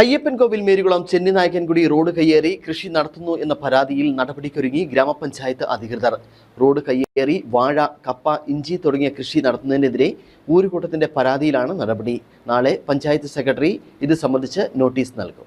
Ayyappancoil Marykulam ചെന്നിനായകൻകുടി road കയ്യേറി കൃഷി നടത്തുന്നു എന്ന പരാതിയിൽ നടപടിക്കൊരുങ്ങി ഗ്രാമപഞ്ചായത്ത് അധികൃതർ. റോഡ് കയ്യേറി വാഴ കപ്പ ഇഞ്ചി തുടങ്ങിയ കൃഷി നടത്തുന്നതിനെതിരെ ഊരുകൂട്ടത്തിന്റെ പരാതിയിലാണ് നടപടി. നാളെ പഞ്ചായത്ത് സെക്രട്ടറി ഇത് സംബന്ധിച്ച് നോട്ടീസ് നൽകും.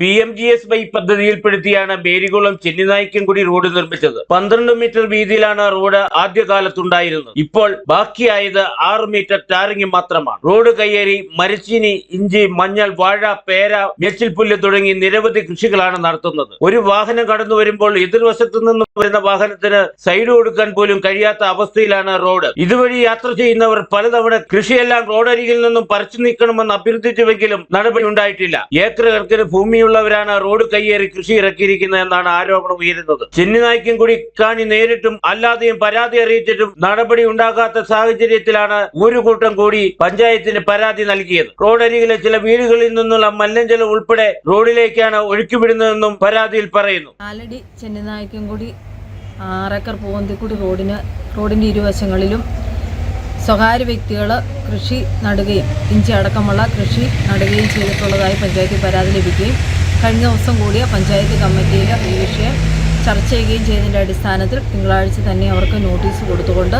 P M G S Y പദ്ധതിയിൽപ്പെടുത്തിയാണ് Marykulam Chenninaickankudi road നിർമ്മിച്ചത്. പന്ത്രണ്ട് മീറ്റർ വീതിയിലാണ് റോഡ് ആദ്യകാലത്തുണ്ടായിരുന്നത്. ഇപ്പോൾ ബാക്കിയായത് ആറ് മീറ്റർ ടാറിംഗ് മാത്രമാണ്. റോഡ് കയ്യേറി മരച്ചീനി ഇഞ്ചി മഞ്ഞൾ വാഴ പേര ഞെച്ചിൽപുല്ല് തുടങ്ങി നിരവധി കൃഷികളാണ് നടത്തുന്നത്. ഒരു വാഹനം കടന്നു വരുമ്പോൾ എതിർവശത്തു നിന്ന് വരുന്ന വാഹനത്തിന് സൈഡ് കൊടുക്കാൻ പോലും കഴിയാത്ത അവസ്ഥയിലാണ് റോഡ്. ഇതുവഴി യാത്ര ചെയ്യുന്നവർ പലതവണ കൃഷിയെല്ലാം റോഡരികിൽ നിന്നും പറിച്ചു നീക്കണമെന്ന് അഭ്യർത്ഥിച്ചുവെങ്കിലും നടപടി ഉണ്ടായിട്ടില്ല. ഏക്കർ കണക്കിന് ഭൂമിയുള്ളവരാണ് റോഡ് കയ്യേറി കൃഷി ഇറക്കിയിരിക്കുന്നത് എന്നാണ് ആരോപണം ഉയരുന്നത്. ചെന്നിനായ്ക്കും കൂടി കാണി നേരിട്ടും അല്ലാതെയും പരാതി അറിയിച്ചിട്ടും നടപടി ഉണ്ടാകാത്ത സാഹചര്യത്തിലാണ് ഒരു കൂട്ടം കൂടി പഞ്ചായത്തിന് പരാതി നൽകിയത്. റോഡരികിലെ ചില വീടുകളിൽ നിന്നുള്ള മല്ലഞ്ചലം ഉൾപ്പെടെ റോഡിലേക്കാണ് ഒഴുക്കിവിടുന്നതെന്നും പരാതിയിൽ പറയുന്നു. ആലടി ചെന്നിനായ്ക്കും കൂടി ആറേക്കർ പൂവന്തിക്കുടി റോഡിന് റോഡിന്റെ ഇരുവശങ്ങളിലും സ്വകാര്യ വ്യക്തികൾ കൃഷി നടുകയും ഇഞ്ചി അടക്കമുള്ള കൃഷി നടുകയും ചെയ്തിട്ടുള്ളതായി പഞ്ചായത്തിൽ പരാതി ലഭിക്കുകയും കഴിഞ്ഞ ദിവസം കൂടിയ പഞ്ചായത്ത് കമ്മിറ്റിയിൽ ഈ വിഷയം ചർച്ച ചെയ്യുകയും ചെയ്തതിന്റെ അടിസ്ഥാനത്തിൽ തിങ്കളാഴ്ച തന്നെ അവർക്ക് നോട്ടീസ് കൊടുത്തുകൊണ്ട്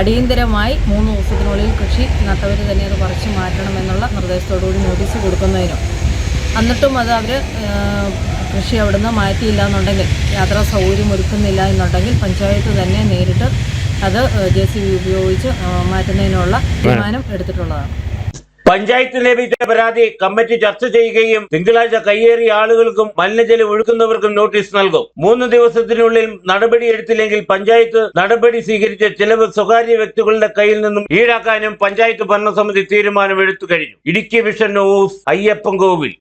അടിയന്തരമായി മൂന്ന് ദിവസത്തിനുള്ളിൽ കൃഷി നട്ടവർ തന്നെ അത് പറിച്ചു മാറ്റണമെന്നുള്ള നിർദ്ദേശത്തോടുകൂടി നോട്ടീസ് കൊടുക്കുന്നതിനും. എന്നിട്ടും അത് അവർ കൃഷി അവിടുന്ന് മാറ്റിയില്ല എന്നുണ്ടെങ്കിൽ യാത്രാ സൗകര്യം ഒരുക്കുന്നില്ല എന്നുണ്ടെങ്കിൽ പഞ്ചായത്ത് തന്നെ നേരിട്ട് അത് ജെ സി ബി ഉപയോഗിച്ച് മാറ്റുന്നതിനുള്ള തീരുമാനം എടുത്തിട്ടുള്ളതാണ്. പഞ്ചായത്ത് ലഭിച്ച പരാതി കമ്മിറ്റി ചർച്ച ചെയ്യുകയും തിങ്കളാഴ്ച കയ്യേറിയ ആളുകൾക്കും മലിനജലം ഒഴുക്കുന്നവർക്കും നോട്ടീസ് നൽകും. മൂന്ന് ദിവസത്തിനുള്ളിൽ നടപടി എടുത്തില്ലെങ്കിൽ പഞ്ചായത്ത് നടപടി സ്വീകരിച്ച ചിലവ് സ്വകാര്യ വ്യക്തികളുടെ കയ്യിൽ നിന്നും ഈടാക്കാനും പഞ്ചായത്ത് ഭരണസമിതി തീരുമാനമെടുത്തു കഴിഞ്ഞു. Idukki vision news Ayyappancoil.